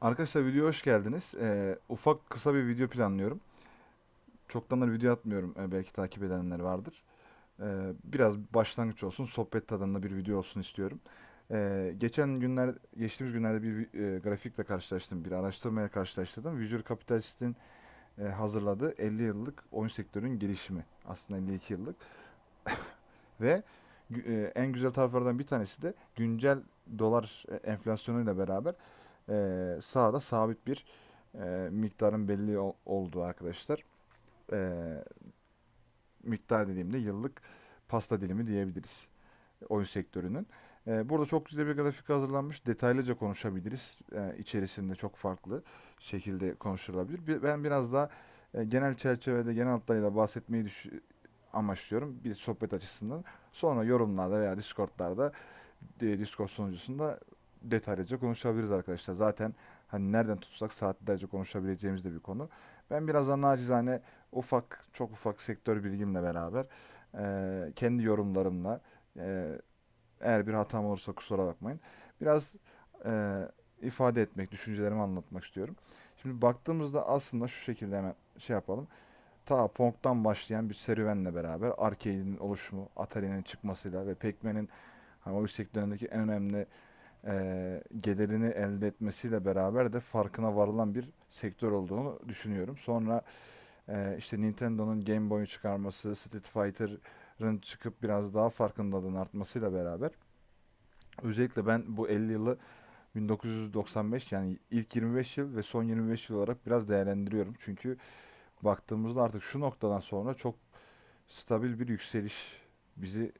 Arkadaşlar videoya hoş geldiniz. Ee, ufak kısa bir video planlıyorum. Çoktandır video atmıyorum. Ee, belki takip edenler vardır. Ee, biraz başlangıç olsun, sohbet tadında bir video olsun istiyorum. Ee, geçen günler, geçtiğimiz günlerde bir e, grafikle karşılaştım, bir araştırmaya karşılaştırdım. Visual Capitalist'in e, hazırladığı 50 yıllık oyun sektörünün gelişimi. Aslında 52 yıllık. Ve e, en güzel taraflardan bir tanesi de güncel dolar e, enflasyonuyla beraber e, sağda sabit bir e, miktarın belli ol- olduğu arkadaşlar. E, miktar dediğimde yıllık pasta dilimi diyebiliriz oyun sektörünün. E, burada çok güzel bir grafik hazırlanmış. Detaylıca konuşabiliriz. E, içerisinde çok farklı şekilde konuşulabilir. Ben biraz daha e, genel çerçevede, genel hatlarıyla bahsetmeyi düş amaçlıyorum. Bir sohbet açısından. Sonra yorumlarda veya Discord'larda e, Discord sunucusunda detaylıca konuşabiliriz arkadaşlar. Zaten hani nereden tutsak saatlerce konuşabileceğimiz de bir konu. Ben birazdan nacizane ufak, çok ufak sektör bilgimle beraber e, kendi yorumlarımla e, eğer bir hatam olursa kusura bakmayın. Biraz e, ifade etmek, düşüncelerimi anlatmak istiyorum. Şimdi baktığımızda aslında şu şekilde hemen şey yapalım. Ta Pong'dan başlayan bir serüvenle beraber arcade'in oluşumu, Atari'nin çıkmasıyla ve Pac-Man'in hani o sektöründeki en önemli e, gelirini elde etmesiyle beraber de farkına varılan bir sektör olduğunu düşünüyorum. Sonra e, işte Nintendo'nun Game Boy'u çıkarması, Street Fighter'ın çıkıp biraz daha farkındalığın artmasıyla beraber özellikle ben bu 50 yılı 1995 yani ilk 25 yıl ve son 25 yıl olarak biraz değerlendiriyorum. Çünkü baktığımızda artık şu noktadan sonra çok stabil bir yükseliş bizi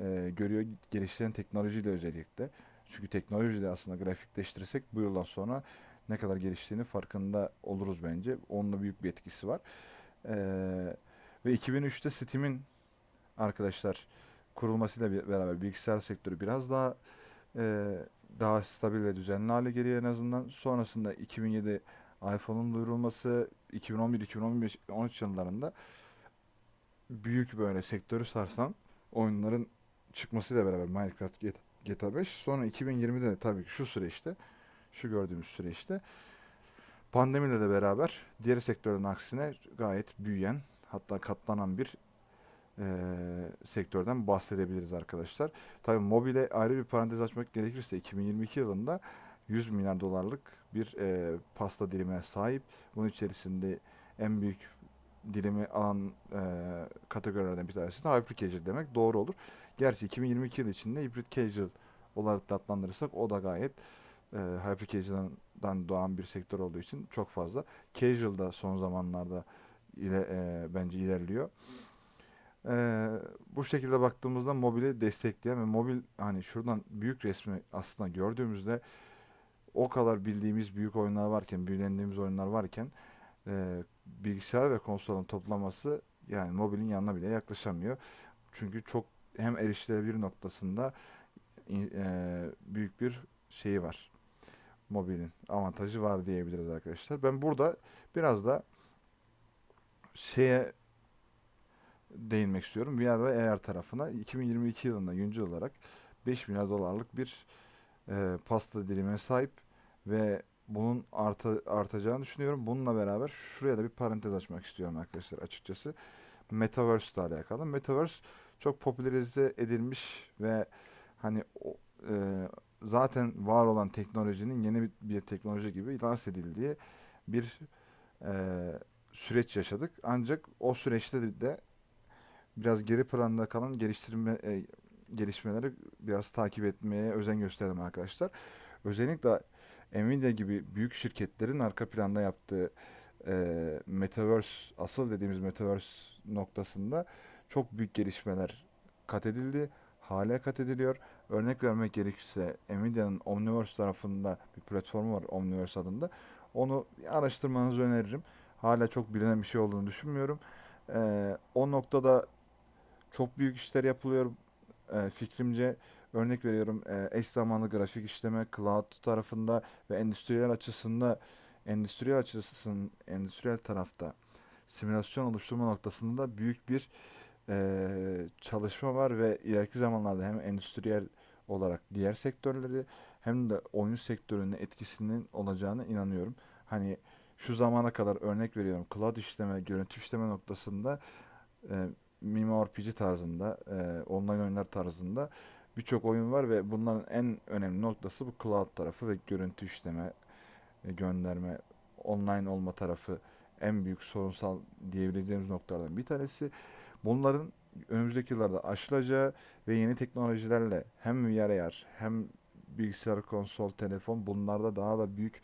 e, görüyor geliştiren teknolojiyle özellikle. Çünkü teknolojiyi de aslında grafikleştirirsek bu yıldan sonra ne kadar geliştiğini farkında oluruz bence. Onunla büyük bir etkisi var. E, ve 2003'te Steam'in arkadaşlar kurulmasıyla beraber bilgisayar sektörü biraz daha e, daha stabil ve düzenli hale geliyor en azından. Sonrasında 2007 iPhone'un duyurulması, 2011-2015 13 yıllarında büyük böyle sektörü sarsan oyunların çıkmasıyla beraber Minecraft, GTA, GTA 5 sonra 2020'de de tabii ki şu süreçte şu gördüğümüz süreçte pandemiyle de beraber diğer sektörün aksine gayet büyüyen hatta katlanan bir eee, sektörden bahsedebiliriz arkadaşlar. Tabii mobile ayrı bir parantez açmak gerekirse 2022 yılında 100 milyar dolarlık bir eee, pasta dilimine sahip. Bunun içerisinde en büyük dilimi alan eee, kategorilerden bir tanesi de hybrid casual demek doğru olur. Gerçi 2022 yılı içinde hybrid casual olarak da adlandırırsak o da gayet eee hybrid casual'dan doğan bir sektör olduğu için çok fazla. Casual da son zamanlarda ile, eee, bence ilerliyor. Eee, bu şekilde baktığımızda mobili destekleyen ve mobil hani şuradan büyük resmi aslında gördüğümüzde o kadar bildiğimiz büyük oyunlar varken, büyülendiğimiz oyunlar varken eee, bilgisayar ve konsolun toplaması yani mobilin yanına bile yaklaşamıyor. Çünkü çok hem erişilebilir noktasında eee, büyük bir şeyi var. Mobilin avantajı var diyebiliriz arkadaşlar. Ben burada biraz da şeye değinmek istiyorum. VR ve AR tarafına 2022 yılında güncel olarak 5 milyar dolarlık bir e, pasta dilimine sahip ve bunun arta, artacağını düşünüyorum. Bununla beraber şuraya da bir parantez açmak istiyorum arkadaşlar açıkçası. Metaverse ile alakalı. Metaverse çok popülerize edilmiş ve hani e, zaten var olan teknolojinin yeni bir, bir teknoloji gibi lanse edildiği bir e, süreç yaşadık. Ancak o süreçte de biraz geri planda kalan geliştirme e, gelişmeleri biraz takip etmeye özen gösterelim arkadaşlar. Özellikle Nvidia gibi büyük şirketlerin arka planda yaptığı e, Metaverse, asıl dediğimiz Metaverse noktasında çok büyük gelişmeler kat edildi. Hala kat ediliyor. Örnek vermek gerekirse Nvidia'nın Omniverse tarafında bir platformu var Omniverse adında. Onu araştırmanızı öneririm. Hala çok bilinen bir şey olduğunu düşünmüyorum. E, o noktada çok büyük işler yapılıyor e, fikrimce. Örnek veriyorum e, eş zamanlı grafik işleme cloud tarafında ve endüstriyel açısında endüstriyel açısının endüstriyel tarafta simülasyon oluşturma noktasında büyük bir e, çalışma var ve ileriki zamanlarda hem endüstriyel olarak diğer sektörleri hem de oyun sektörüne etkisinin olacağına inanıyorum. Hani şu zamana kadar örnek veriyorum cloud işleme, görüntü işleme noktasında e, MMORPG tarzında, e, online oyunlar tarzında birçok oyun var ve bunların en önemli noktası bu cloud tarafı ve görüntü işleme, e, gönderme, online olma tarafı en büyük sorunsal diyebileceğimiz noktalardan bir tanesi. Bunların önümüzdeki yıllarda aşılacağı ve yeni teknolojilerle hem VR hem bilgisayar, konsol, telefon bunlarda daha da büyük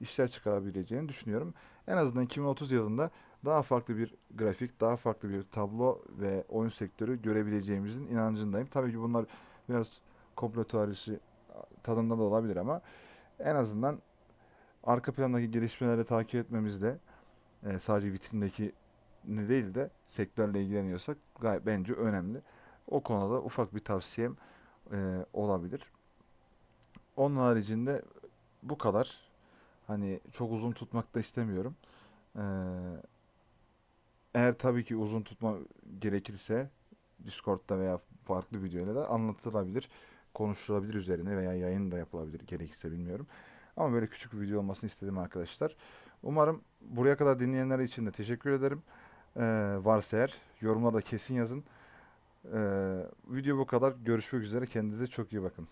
işler çıkarabileceğini düşünüyorum. En azından 2030 yılında daha farklı bir grafik, daha farklı bir tablo ve oyun sektörü görebileceğimizin inancındayım. Tabii ki bunlar biraz komplo teorisi tadında da olabilir ama en azından arka plandaki gelişmeleri takip etmemizde e, sadece vitrindeki ne değil de sektörle ilgileniyorsak gayet bence önemli. O konuda ufak bir tavsiyem e, olabilir. Onun haricinde bu kadar. Hani çok uzun tutmak da istemiyorum. Ee, eğer tabii ki uzun tutma gerekirse Discord'da veya farklı videoyla da anlatılabilir, konuşulabilir üzerine veya yayın da yapılabilir gerekirse bilmiyorum. Ama böyle küçük bir video olmasını istedim arkadaşlar. Umarım buraya kadar dinleyenler için de teşekkür ederim. Ee, varsa eğer yorumlarda kesin yazın. Ee, video bu kadar. Görüşmek üzere. Kendinize çok iyi bakın.